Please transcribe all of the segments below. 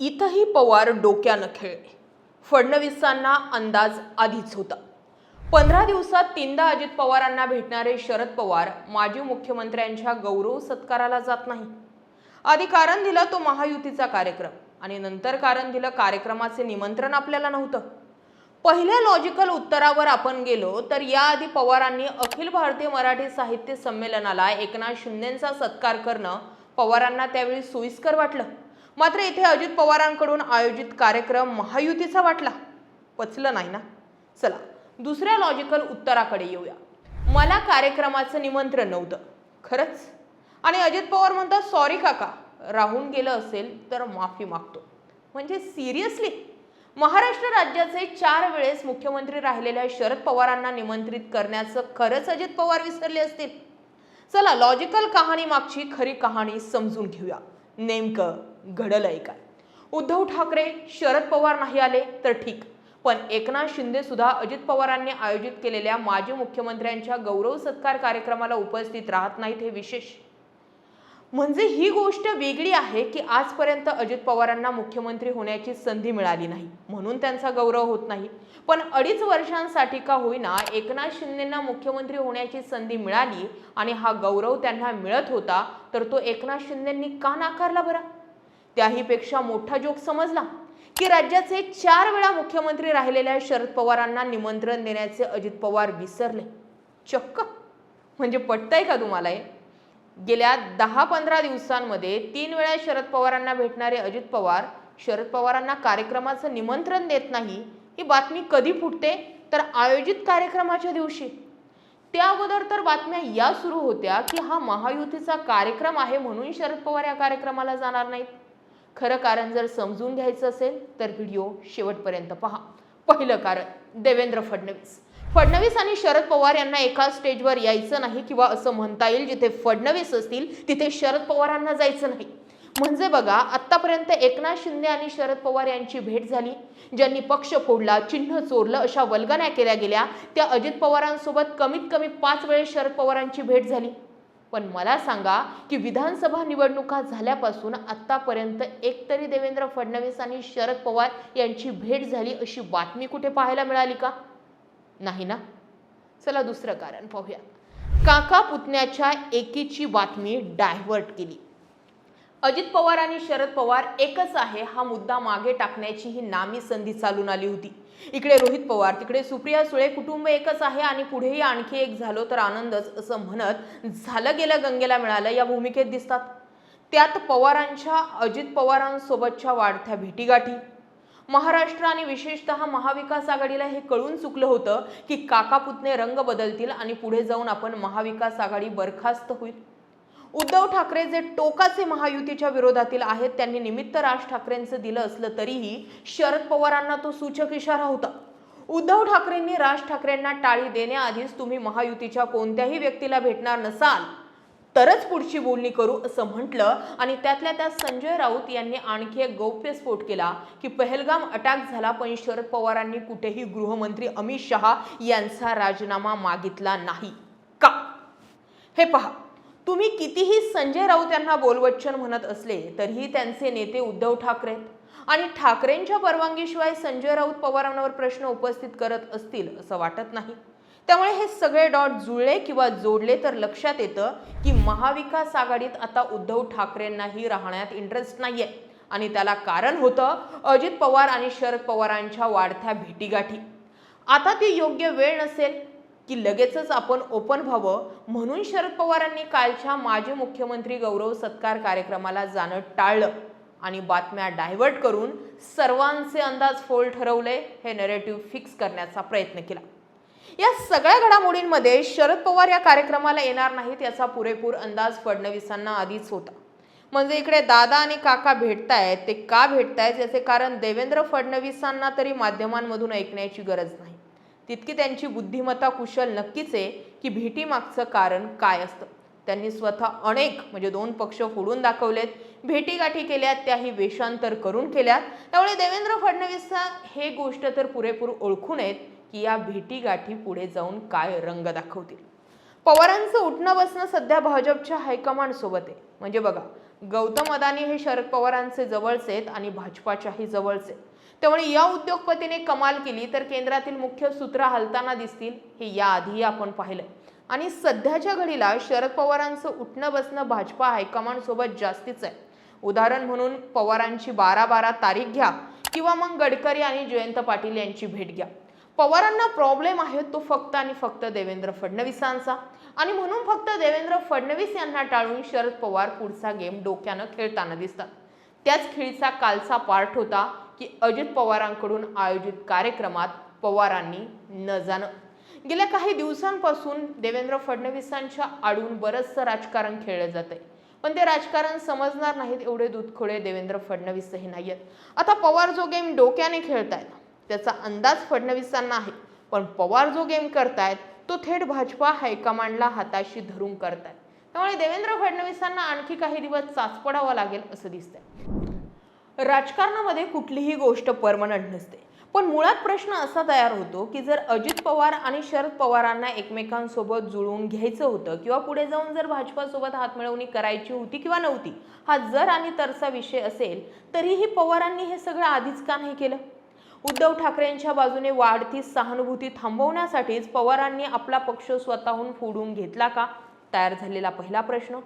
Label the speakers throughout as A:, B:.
A: इथंही पवार डोक्यानं खेळले. फडणवीसांना अंदाज आधीच होता. पंधरा दिवसात तीनदा अजित पवारांना भेटणारे शरद पवार माजी मुख्यमंत्र्यांच्या गौरव सत्काराला जात नाही. आधी कारण दिलं तो महायुतीचा कार्यक्रम आणि नंतर कारण दिलं कार्यक्रमाचे निमंत्रण आपल्याला नव्हतं. पहिल्या लॉजिकल उत्तरावर आपण गेलो तर याआधी पवारांनी अखिल भारतीय मराठी साहित्य संमेलनाला एकनाथ शिंदेचा सत्कार करणं पवारांना त्यावेळी सोयीस्कर वाटलं. मात्र इथे अजित पवारांकडून आयोजित कार्यक्रम महायुतीचा वाटला. पचलं नाही ना? चला दुसऱ्या लॉजिकल उत्तराकडे येऊया. मला कार्यक्रमाचं निमंत्रण नव्हतं खरंच. आणि अजित पवार म्हणतात सॉरी काका राहून गेलं असेल तर माफी मागतो. म्हणजे सिरियसली महाराष्ट्र राज्याचे चार वेळेस मुख्यमंत्री राहिलेल्या शरद पवारांना निमंत्रित करण्याचं खरंच अजित पवार विसरले असतील? चला लॉजिकल कहाणी मागची खरी कहाणी समजून घेऊया. नेमकं घडलं आहे काय उद्धव ठाकरे शरद पवार नाही आले तर ठीक. पण एकनाथ शिंदे सुद्धा अजित पवारांनी आयोजित केलेल्या माजी मुख्यमंत्र्यांच्या गौरव सत्कार कार्यक्रमाला उपस्थित राहत नाहीत हे विशेष. म्हणजे ही गोष्ट वेगळी आहे की आजपर्यंत अजित पवारांना मुख्यमंत्री होण्याची संधी मिळाली नाही म्हणून त्यांचा गौरव होत नाही. पण अडीच वर्षांसाठी का होईना एकनाथ शिंदेंना मुख्यमंत्री होण्याची संधी मिळाली आणि हा गौरव त्यांना मिळत होता तर तो एकनाथ शिंदेंनी का नाकारला बरं? त्याहीपेक्षा मोठा जोक समजला की राज्याचे चार वेळा मुख्यमंत्री राहिलेल्या शरद पवारांना निमंत्रण देण्याचे अजित पवार विसरले. चक्क. म्हणजे पटतंय का तुम्हाला हे गेल्या दहा पंधरा दिवसांमध्ये तीन वेळा शरद पवारांना भेटणारे अजित पवार शरद पवारांना कार्यक्रमाचं निमंत्रण देत नाही ही बातमी कधी फुटते? तर आयोजित कार्यक्रमाच्या दिवशी. त्या अगोदर तर बातम्या या सुरू होत्या की हा महायुतीचा कार्यक्रम आहे म्हणून शरद पवार या कार्यक्रमाला जाणार नाहीत. खरं कारण जर समजून घ्यायचं असेल तर व्हिडिओ शेवटपर्यंत पहा. पहिलं कारण देवेंद्र फडणवीस. फडणवीस आणि शरद पवार यांना एका स्टेजवर यायचं नाही किंवा असं म्हणता येईल जिथे फडणवीस असतील तिथे शरद पवारांना जायचं नाही. म्हणजे बघा आत्तापर्यंत एकनाथ शिंदे आणि शरद पवार यांची भेट झाली. ज्यांनी पक्ष फोडला चिन्ह चोरलं अशा वल्गन्या केल्या गेल्या त्या अजित पवारांसोबत कमीत कमी पाच वेळेस शरद पवारांची भेट झाली. पण मला सांगा की विधानसभा निवडणुका झाल्यापासून आत्तापर्यंत एकतरी देवेंद्र फडणवीस आणि शरद पवार यांची भेट झाली अशी बातमी कुठे पाहायला मिळाली का? नाही ना? चला दुसरं कारण पाहूया. काका पुतण्याच्या एकीची बातमी डायव्हर्ट केली. अजित पवार आणि शरद पवार एकच आहे हा मुद्दा मागे टाकण्याची ही नामी संधी चालून आली होती. इकडे रोहित पवार तिकडे सुप्रिया सुळे कुटुंब एकच आहे आणि पुढेही आणखी एक झालो तर आनंदच असं म्हणत झालं गेलं गंगेला मिळालं या भूमिकेत दिसतात. त्यात पवारांच्या अजित पवारांसोबतच्या वाढत्या भेटीगाठी. महाराष्ट्र आणि विशेषतः महाविकास आघाडीला हे कळून चुकलं होतं की काका पुतणे रंग बदलतील आणि पुढे जाऊन आपण महाविकास आघाडी बरखास्त होईल. उद्धव ठाकरे जे टोकाचे महायुतीच्या विरोधातील आहेत त्यांनी निमित्त राज ठाकरेंचं दिलं असलं तरीही शरद पवारांना तो सूचक इशारा होता. उद्धव ठाकरेंनी राज ठाकरेंना टाळी देण्याआधीच तुम्ही महायुतीच्या कोणत्याही व्यक्तीला भेटणार नसाल तरच पुढची बोलणी करू असं म्हटलं आणि त्यातल्या त्यात संजय राऊत यांनी आणखी एक गौप्यस्फोट केला की पहलगाम अटॅक झाला पण शरद पवारांनी कुठेही गृहमंत्री अमित शहा यांचा राजीनामा मागितला नाही. का? हे पहा. तुम्ही कितीही संजय राऊत यांना बोलवच्चन म्हणत असले तरीही त्यांचे नेते उद्धव ठाकरे आणि ठाकरेंच्या परवानगीशिवाय संजय राऊत पवारांवर प्रश्न उपस्थित करत असतील असं वाटत नाही. त्यामुळे हे सगळे डॉट जुळले किंवा जोडले तर लक्षात येतं की महाविकास आघाडीत आता उद्धव ठाकरेंनाही राहण्यात इंटरेस्ट नाहीये. आणि त्याला कारण होतं अजित पवार आणि शरद पवारांच्या वाढत्या भेटीगाठी. आता ती योग्य वेळ नसेल की लगेचच आपण ओपन व्हावं. म्हणून शरद पवारांनी कालच्या माजी मुख्यमंत्री गौरव सत्कार कार्यक्रमाला जाणं टाळलं आणि बातम्या डायव्हर्ट करून सर्वांचे अंदाज फोल ठरवले हे नरेटिव्ह फिक्स करण्याचा प्रयत्न केला. या सगळ्या घडामोडींमध्ये शरद पवार या कार्यक्रमाला येणार नाहीत याचा पुरेपूर अंदाज फडणवीसांना आधीच होता. म्हणजे इकडे दादा आणि काका भेटतायत ते का भेटतायत याचे कारण देवेंद्र फडणवीसांना तरी माध्यमांमधून ऐकण्याची गरज नाही. तितकी त्यांची बुद्धिमत्ता कुशल नक्कीच आहे की भेटीमागचं कारण काय असतं. त्यांनी स्वतः अनेक म्हणजे दोन पक्ष फोडून दाखवलेत. भेटीगाठी केल्यात त्याही वेषांतर करून केल्यात. त्यामुळे देवेंद्र फडणवीस हे गोष्ट तर पुरेपूर ओळखून आहेत की या भेटीगाठी पुढे जाऊन काय रंग दाखवतील. पवारांचं उठणं बसणं सध्या भाजपच्या हायकमांड सोबत आहे. म्हणजे बघा गौतम अदानी हे शरद पवारांचे जवळचे आहेत आणि भाजपाच्याही जवळचे आहेत. त्यामुळे या उद्योगपतीने कमाल केली तर केंद्रातील मुख्य सूत्र हलताना दिसतील हे याआधीही आपण पाहिलं आणि सध्याच्या घडीला शरद पवारांचं उठणं बसणं भाजपा हायकमांडसोबत जास्तीच आहे. उदाहरण म्हणून पवारांची बारा बारा तारीख घ्या किंवा मग गडकरी आणि जयंत पाटील यांची भेट घ्या. पवारांना प्रॉब्लेम आहे तो फक्त आणि फक्त देवेंद्र फडणवीसांचा. आणि म्हणून फक्त देवेंद्र फडणवीस यांना टाळून शरद पवार पुढचा गेम डोक्यानं खेळताना दिसतात. त्याच खेळीचा कालचा पार्ट होता की अजित पवारांकडून आयोजित कार्यक्रमात पवारांनी न जाणं. गेल्या काही दिवसांपासून देवेंद्र फडणवीसांच्या आडून बरंचसं राजकारण खेळलं जात आहे पण ते राजकारण समजणार नाहीत एवढे दूधखोळे देवेंद्र फडणवीसही नाही आहेत आता पवार जो गेम डोक्याने खेळतायत त्याचा अंदाज फडणवीसांना आहे. पण पवार जो गेम करतायत तो थेट भाजपा हायकमांडला हाताशी धरून करतायत. त्यामुळे देवेंद्र फडणवीसांना आणखी काही दिवस चाचपडावं लागेल असं दिसतंय. राजकारणामध्ये कुठलीही गोष्ट परमनंट नसते. पण मुळात प्रश्न असा तयार होतो की जर अजित पवार आणि शरद पवारांना एकमेकांसोबत जुळवून घ्यायचं होतं किंवा पुढे जाऊन जर भाजपासोबत हातमिळवणी करायची होती किंवा नव्हती हा जर आणि तरचा विषय असेल तरीही पवारांनी हे सगळं आधीच का नाही केलं? उद्धव ठाकरेंच्या बाजूने वाढती सहानुभूती थांबवण्यासाठीच पवारांनी आपला पक्ष स्वतःहून फोडून घेतला का? तयार झालेला पहिला प्रश्न.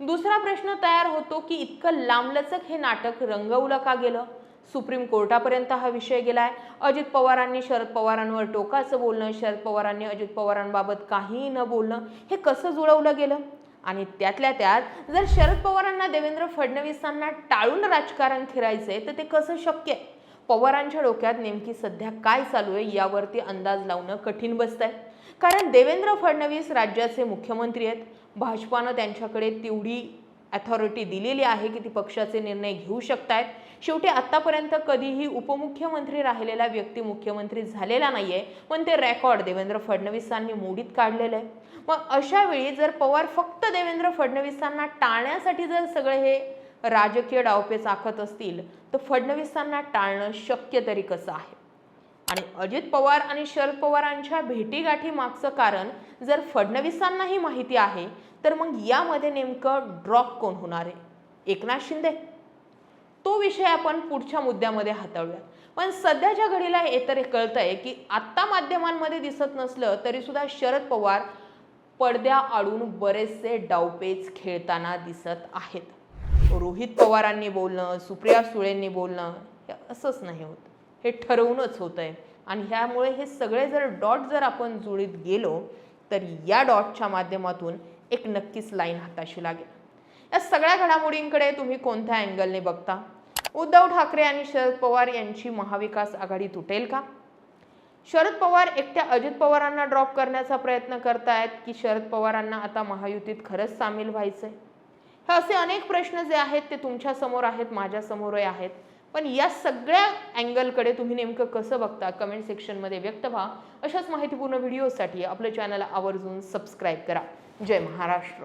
A: दुसरा प्रश्न तयार होतो की इतकं लांबलचक हे नाटक रंगवलं का गेलं? सुप्रीम कोर्टापर्यंत हा विषय गेलाय. अजित पवारांनी शरद पवारांवर टोकाचं बोलणं शरद पवारांनी अजित पवारांबाबत काहीही न बोलणं हे कसं जुळवलं गेलं? आणि त्यातल्या त्यात जर शरद पवारांना देवेंद्र फडणवीसांना टाळून राजकारण खेळायचंय तर ते कसं शक्य आहे? पवारांच्या डोक्यात नेमकी सध्या काय चालू आहे यावरती अंदाज लावणं कठीण बसत आहे कारण देवेंद्र फडणवीस राज्याचे मुख्यमंत्री आहेत. भाजपानं त्यांच्याकडे तेवढी अथॉरिटी दिलेली आहे की ती पक्षाचे निर्णय घेऊ शकतायत. शेवटी आत्तापर्यंत कधीही उपमुख्यमंत्री राहिलेला व्यक्ती मुख्यमंत्री झालेला नाही आहे पण ते रेकॉर्ड देवेंद्र फडणवीसांनी मोडीत काढलेलं आहे. मग अशा वेळी जर पवार फक्त देवेंद्र फडणवीसांना टाळण्यासाठी जर सगळे हे राजकीय डावपेच आखत असतील तर फडणवीसांना टाळणं शक्य तरी कसं आहे? आणि अजित पवार आणि शरद पवारांच्या भेटीगाठी मागचं कारण जर फडणवीसांनाही माहिती आहे तर मग यामध्ये नेमकं ड्रॉप कोण होणार आहे? एकनाथ शिंदे. तो विषय आपण पुढच्या मुद्द्यामध्ये हाताळूया पण सध्याच्या घडीला हे तर कळतंय की आत्ता माध्यमांमध्ये दिसत नसलं तरी सुद्धा शरद पवार पडद्या आडून बरेचसे डावपेच खेळताना दिसत आहेत. रोहित पवारांनी बोलणं सुप्रिया सुळेंनी बोलणं हे असंच नाही होत. हे ठरवूनच होत आहे आणि ह्यामुळे हे सगळे जर डॉट जर आपण जुळीत गेलो तर या डॉटच्या माध्यमातून एक नक्कीच लाईन हाताशी लागेल. या सगळ्या घडामोडींकडे तुम्ही कोणत्या अँगलने बघता? उद्धव ठाकरे आणि शरद पवार यांची महाविकास आघाडी तुटेल का? शरद पवार एकट्या अजित पवारांना ड्रॉप करण्याचा प्रयत्न करतायत की शरद पवारांना आता महायुतीत खरंच सामील व्हायचंय? हे असे अनेक प्रश्न जे आहेत ते तुमच्यासमोर आहेत माझ्या समोरही आहेत. पण या सगळ्या अँगलकडे तुम्ही नेमकं कसं बघता कमेंट सेक्शनमध्ये व्यक्त व्हा. अशाच माहितीपूर्ण व्हिडिओसाठी आपलं चॅनल आवर्जून सबस्क्राईब करा. जय महाराष्ट्र.